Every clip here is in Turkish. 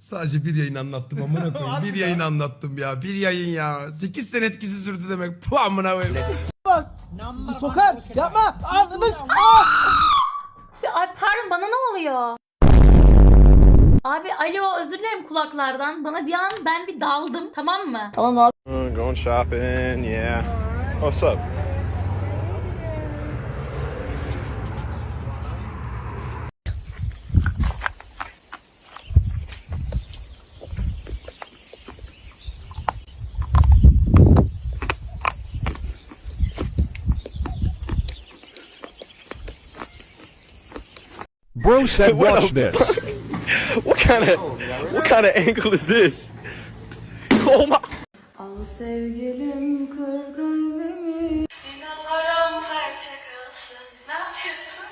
Sadece bir yayın anlattım amına koyayım. Bir yayın anlattım ya. Bir yayın ya. 8 sene etkisi sürdü demek. Bu amına koyayım. Sokar yapma ağzınız Ay pardon bana ne oluyor? Abi alo özür dilerim kulaklardan. Bana bir an ben bir daldım tamam mı? Uh, going shopping, yeah. What's up? Bro said watch this. What kind of what kind of angle is this? Oh my! Al sevgilim kır kalbimi kalsın Ne yapıyorsun?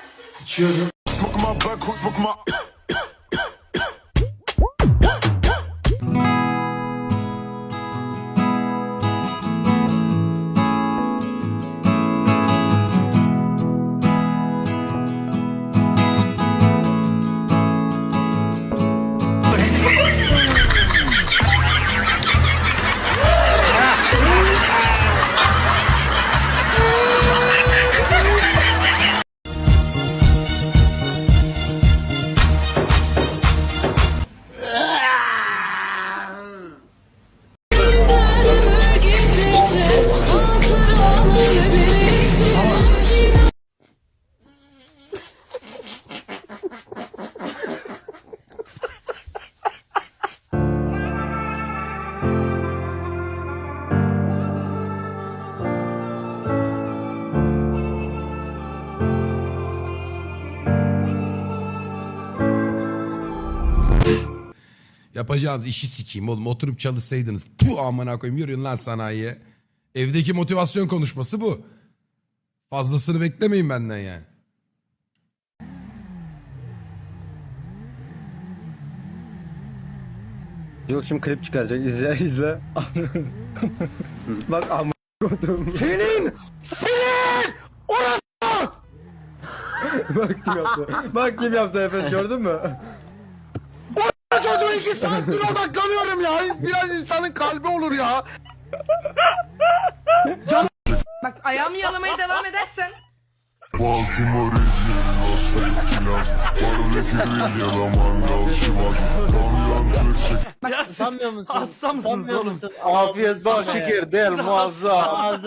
Yapacağınız işi sikeyim oğlum. Oturup çalışsaydınız. Puh amına koyayım. Yürüyün lan sanayiye. Evdeki motivasyon konuşması bu. Fazlasını beklemeyin benden yani. Yok şimdi klip çıkaracak. İzle izle. Bak amma kodum. Senin! Senin! Orası! Bak kim yaptı. Bak kim yaptı Efes gördün mü? Çocuğu iki saattir odaklanıyorum ya. Biraz insanın kalbi olur ya. Bak ayağımı yalamaya devam edersen Baltimore, İzmir, Las Vegas, Kilas Barbeque grill ya da mangal Kamyon Sanmıyor musun? Hasta mısınız oğlum? Afiyet bal şeker değil muazzam.